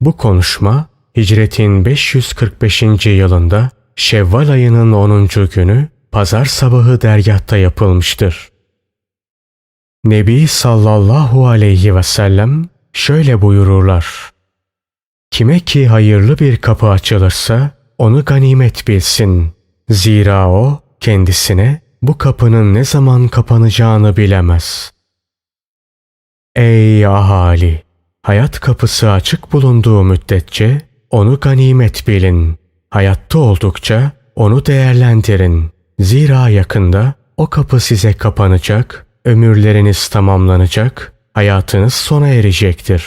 Bu konuşma hicretin 545. yılında Şevval ayının 10. günü pazar sabahı dergahta yapılmıştır. Nebi sallallahu aleyhi ve sellem şöyle buyururlar. Kime ki hayırlı bir kapı açılırsa onu ganimet bilsin. Zira o kendisine bu kapının ne zaman kapanacağını bilemez. Ey ahali! Hayat kapısı açık bulunduğu müddetçe onu ganimet bilin. Hayatta oldukça onu değerlendirin. Zira yakında o kapı size kapanacak, ömürleriniz tamamlanacak, hayatınız sona erecektir.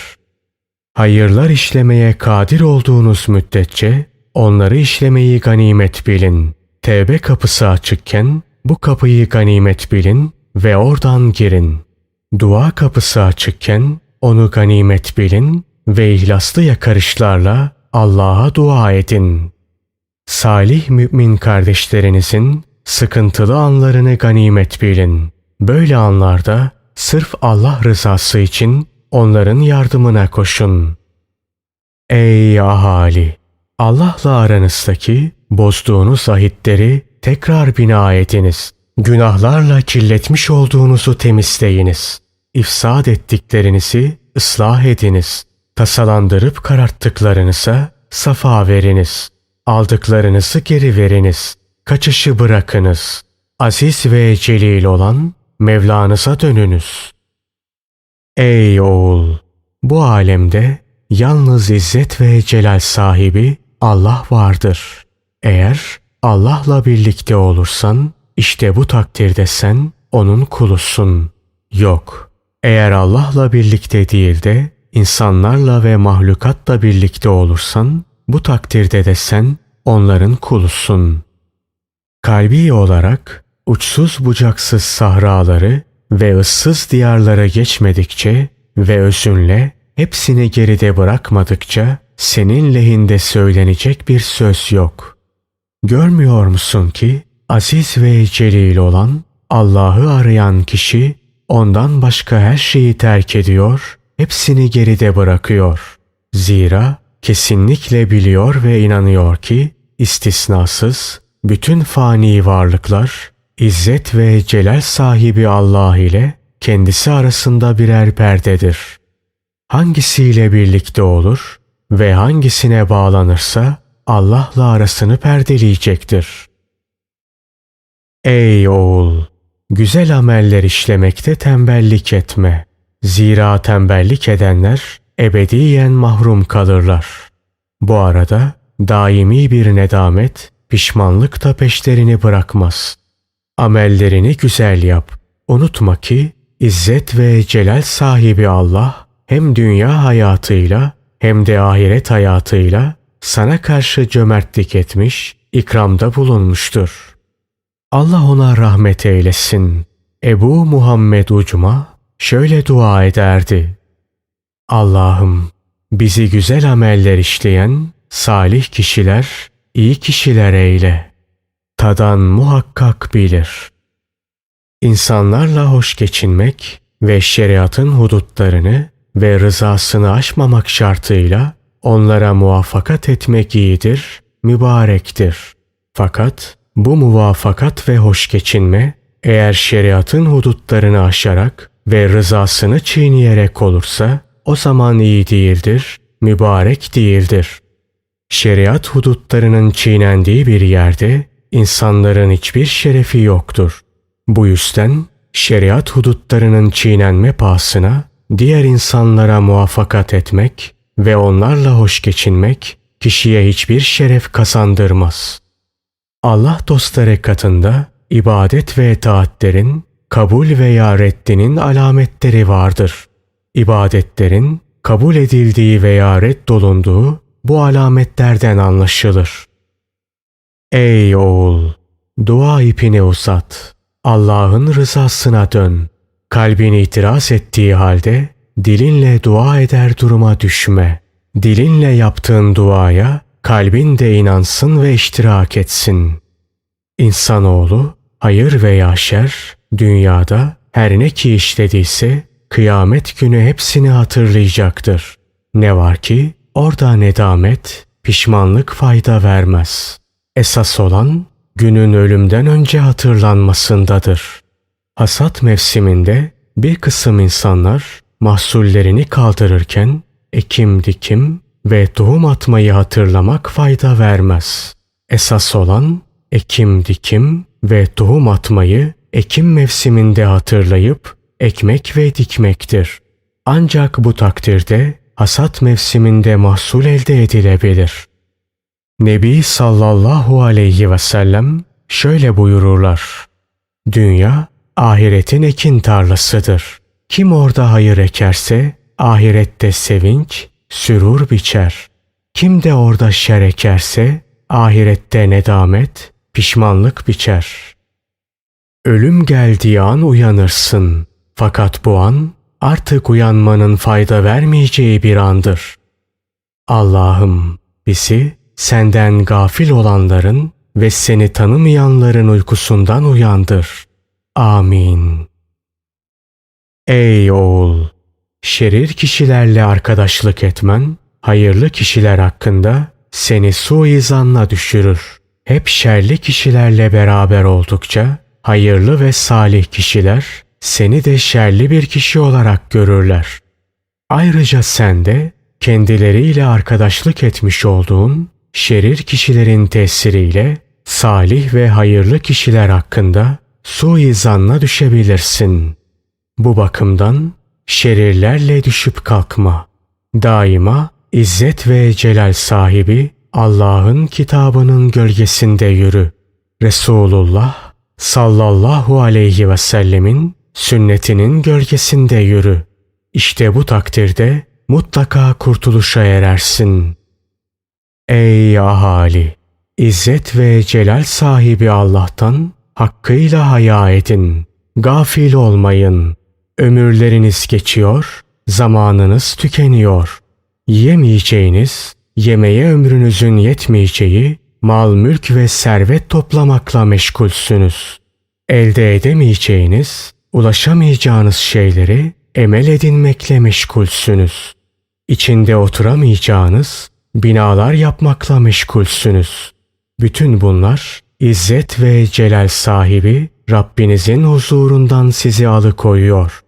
Hayırlar işlemeye kadir olduğunuz müddetçe onları işlemeyi ganimet bilin. Tevbe kapısı açıkken bu kapıyı ganimet bilin ve oradan girin. Dua kapısı açıkken onu ganimet bilin ve ihlaslı yakarışlarla Allah'a dua edin. Salih mümin kardeşlerinizin sıkıntılı anlarını ganimet bilin. Böyle anlarda sırf Allah rızası için onların yardımına koşun. Ey ahali! Allah'la aranızdaki bozduğunuz ahitleri tekrar bina ediniz. Günahlarla kirletmiş olduğunuzu temizleyiniz. İfsad ettiklerinizi ıslah ediniz. Tasalandırıp kararttıklarınıza safa veriniz. Aldıklarınızı geri veriniz. Kaçışı bırakınız. Aziz ve celil olan Mevlanıza dönünüz. Ey oğul! Bu alemde yalnız izzet ve celal sahibi Allah vardır. Eğer Allah'la birlikte olursan işte bu takdirde sen onun kulusun. Yok. Eğer Allah'la birlikte değil de insanlarla ve mahlukatla birlikte olursan bu takdirde de sen onların kulusun. Kalbi olarak uçsuz bucaksız sahraları ve ıssız diyarlara geçmedikçe ve özünle hepsini geride bırakmadıkça senin lehinde söylenecek bir söz yok. Görmüyor musun ki aziz ve celil olan Allah'ı arayan kişi ondan başka her şeyi terk ediyor, hepsini geride bırakıyor. Zira kesinlikle biliyor ve inanıyor ki istisnasız bütün fani varlıklar İzzet ve celal sahibi Allah ile kendisi arasında birer perdedir. Hangisiyle birlikte olur ve hangisine bağlanırsa Allah'la arasını perdeleyecektir. Ey oğul! Güzel ameller işlemekte tembellik etme. Zira tembellik edenler ebediyen mahrum kalırlar. Bu arada daimi bir nedamet, pişmanlık da peşlerini bırakmaz.'' Amellerini güzel yap. Unutma ki İzzet ve celal sahibi Allah hem dünya hayatıyla hem de ahiret hayatıyla sana karşı cömertlik etmiş, ikramda bulunmuştur. Allah ona rahmet eylesin. Ebu Muhammed Ucma şöyle dua ederdi. Allah'ım bizi güzel ameller işleyen salih kişiler, iyi kişiler eyle.'' tadan muhakkak bilir. İnsanlarla hoş geçinmek ve şeriatın hudutlarını ve rızasını aşmamak şartıyla onlara muvaffakat etmek iyidir, mübarektir. Fakat bu muvafakat ve hoş geçinme eğer şeriatın hudutlarını aşarak ve rızasını çiğneyerek olursa o zaman iyi değildir, mübarek değildir. Şeriat hudutlarının çiğnendiği bir yerde insanların hiçbir şerefi yoktur. Bu yüzden şeriat hudutlarının çiğnenme pahasına diğer insanlara muvaffakat etmek ve onlarla hoş geçinmek kişiye hiçbir şeref kazandırmaz. Allah dostları katında ibadet ve taatlerin kabul veya reddinin alametleri vardır. İbadetlerin kabul edildiği veya reddolunduğu bu alametlerden anlaşılır. Ey oğul! Dua ipini uzat. Allah'ın rızasına dön. Kalbin itiraz ettiği halde dilinle dua eder duruma düşme. Dilinle yaptığın duaya kalbin de inansın ve iştirak etsin. İnsanoğlu hayır veya şer dünyada her ne ki işlediyse kıyamet günü hepsini hatırlayacaktır. Ne var ki orada nedamet, pişmanlık fayda vermez. Esas olan günün ölümden önce hatırlanmasındadır. Hasat mevsiminde bir kısım insanlar mahsullerini kaldırırken ekim dikim ve tohum atmayı hatırlamak fayda vermez. Esas olan ekim dikim ve tohum atmayı ekim mevsiminde hatırlayıp ekmek ve dikmektir. Ancak bu takdirde hasat mevsiminde mahsul elde edilebilir. Nebi sallallahu aleyhi ve sellem şöyle buyururlar. Dünya ahiretin ekin tarlasıdır. Kim orada hayır ekerse ahirette sevinç, sürur biçer. Kim de orada şer ekerse ahirette nedamet, pişmanlık biçer. Ölüm geldiği an uyanırsın. Fakat bu an artık uyanmanın fayda vermeyeceği bir andır. Allah'ım bizi senden gafil olanların ve seni tanımayanların uykusundan uyandır. Amin. Ey oğul! Şerir kişilerle arkadaşlık etmen, hayırlı kişiler hakkında seni suizanla düşürür. Hep şerli kişilerle beraber oldukça, hayırlı ve salih kişiler seni de şerli bir kişi olarak görürler. Ayrıca sen de kendileriyle arkadaşlık etmiş olduğun şerir kişilerin tesiriyle salih ve hayırlı kişiler hakkında suizanla düşebilirsin. Bu bakımdan şerirlerle düşüp kalkma. Daima izzet ve celal sahibi Allah'ın kitabının gölgesinde yürü. Resulullah sallallahu aleyhi ve sellemin sünnetinin gölgesinde yürü. İşte bu takdirde mutlaka kurtuluşa erersin. Ey ahali! İzzet ve celal sahibi Allah'tan hakkıyla haya edin. Gafil olmayın. Ömürleriniz geçiyor, zamanınız tükeniyor. Yiyemeyeceğiniz, yemeye ömrünüzün yetmeyeceği mal mülk ve servet toplamakla meşgulsünüz. Elde edemeyeceğiniz, ulaşamayacağınız şeyleri emel edinmekle meşgulsünüz. İçinde oturamayacağınız binalar yapmakla meşgulsünüz. Bütün bunlar İzzet ve celal sahibi Rabbinizin huzurundan sizi alıkoyuyor.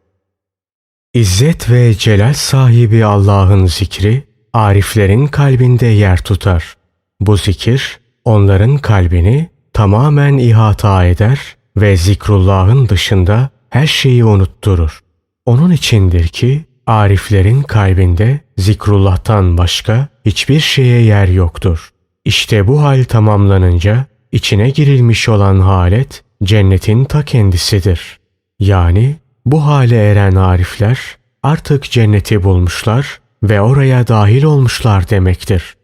İzzet ve celal sahibi Allah'ın zikri ariflerin kalbinde yer tutar. Bu zikir onların kalbini tamamen ihata eder ve zikrullahın dışında her şeyi unutturur. Onun içindir ki ariflerin kalbinde zikrullah'tan başka hiçbir şeye yer yoktur. İşte bu hal tamamlanınca içine girilmiş olan halet cennetin ta kendisidir. Yani bu hale eren arifler artık cenneti bulmuşlar ve oraya dahil olmuşlar demektir.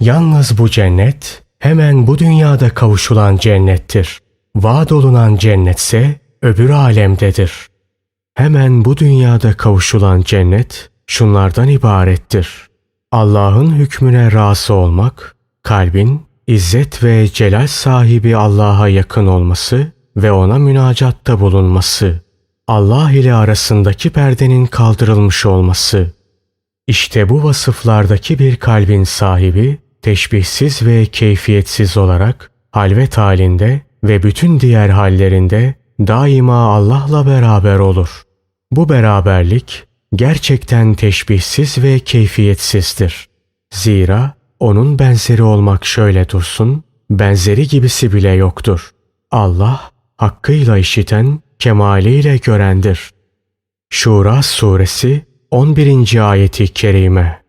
Yalnız bu cennet hemen bu dünyada kavuşulan cennettir. Vaad olunan cennetse öbür alemdedir. Hemen bu dünyada kavuşulan cennet şunlardan ibarettir. Allah'ın hükmüne razı olmak, kalbin İzzet ve celal sahibi Allah'a yakın olması ve ona münacatta bulunması, Allah ile arasındaki perdenin kaldırılmış olması. İşte bu vasıflardaki bir kalbin sahibi, teşbihsiz ve keyfiyetsiz olarak halvet halinde ve bütün diğer hallerinde daima Allah'la beraber olur. Bu beraberlik gerçekten teşbihsiz ve keyfiyetsizdir. Zira onun benzeri olmak şöyle dursun, benzeri gibisi bile yoktur. Allah hakkıyla işiten, kemaliyle görendir. Şura suresi 11. ayeti kerime.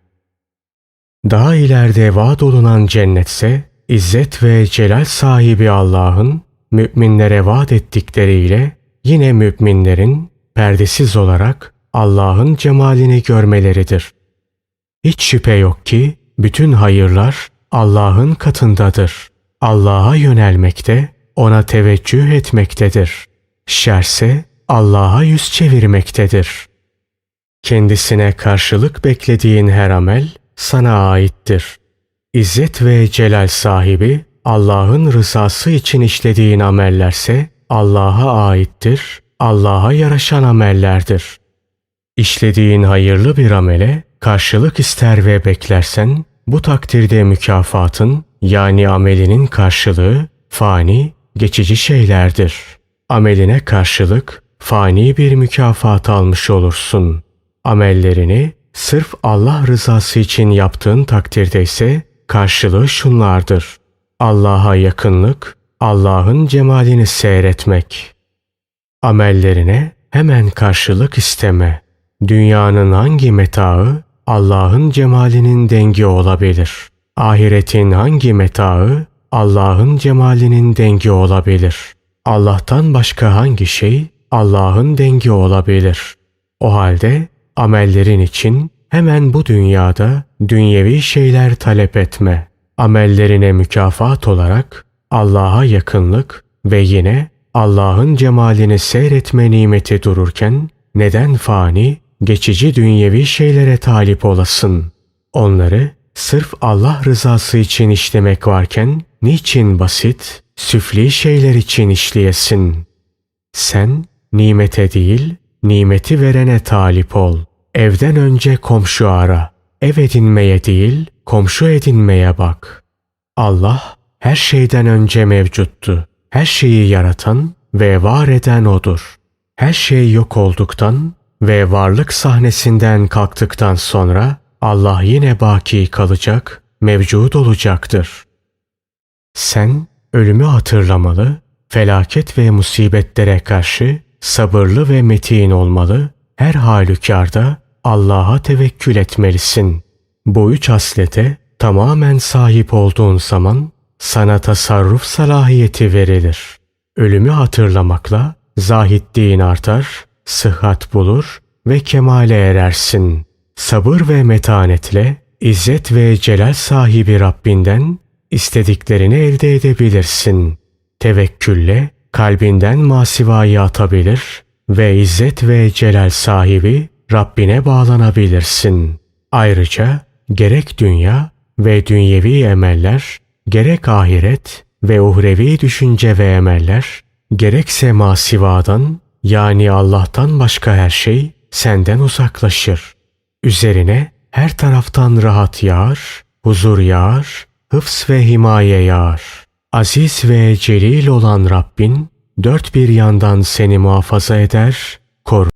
Daha ileride vaat olunan cennetse İzzet ve celal sahibi Allah'ın müminlere vaat ettikleriyle yine müminlerin perdesiz olarak Allah'ın cemalini görmeleridir. Hiç şüphe yok ki bütün hayırlar Allah'ın katındadır. Allah'a yönelmekte, ona teveccüh etmektedir. Şerse Allah'a yüz çevirmektedir. Kendisine karşılık beklediğin her amel sana aittir. İzzet ve celal sahibi Allah'ın rızası için işlediğin amellerse Allah'a aittir, Allah'a yaraşan amellerdir. İşlediğin hayırlı bir amele karşılık ister ve beklersen bu takdirde mükafatın yani amelinin karşılığı fani, geçici şeylerdir. Ameline karşılık fani bir mükafat almış olursun. Amellerini sırf Allah rızası için yaptığın takdirde ise karşılığı şunlardır. Allah'a yakınlık, Allah'ın cemalini seyretmek. Amellerine hemen karşılık isteme. Dünyanın hangi metaı Allah'ın cemalinin dengi olabilir. Ahiretin hangi metaı Allah'ın cemalinin dengi olabilir. Allah'tan başka hangi şey Allah'ın dengi olabilir. O halde amellerin için hemen bu dünyada dünyevi şeyler talep etme. Amellerine mükafat olarak Allah'a yakınlık ve yine Allah'ın cemalini seyretme nimeti dururken neden fani, geçici dünyevi şeylere talip olasın? Onları sırf Allah rızası için işlemek varken niçin basit, süfli şeyler için işleyesin? Sen nimete değil, nimeti verene talip ol. Evden önce komşu ara. Ev edinmeye değil, komşu edinmeye bak. Allah her şeyden önce mevcuttu. Her şeyi yaratan ve var eden O'dur. Her şey yok olduktan ve varlık sahnesinden kalktıktan sonra Allah yine baki kalacak, mevcud olacaktır. Sen ölümü hatırlamalı, felaket ve musibetlere karşı sabırlı ve metin olmalı, her halükarda Allah'a tevekkül etmelisin. Bu üç haslete tamamen sahip olduğun zaman sana tasarruf salahiyeti verilir. Ölümü hatırlamakla zahitliğin artar, sıhhat bulur ve kemale erersin. Sabır ve metanetle İzzet ve celal sahibi Rabbinden istediklerini elde edebilirsin. Tevekkülle kalbinden masivayı atabilir ve İzzet ve celal sahibi Rabbine bağlanabilirsin. Ayrıca gerek dünya ve dünyevi emeller, gerek ahiret ve uhrevi düşünce ve emeller, gerekse masivadan yani Allah'tan başka her şey senden uzaklaşır. Üzerine her taraftan rahat yağar, huzur yağar, hıfz ve himaye yağar. Aziz ve celil olan Rabbin dört bir yandan seni muhafaza eder, korur.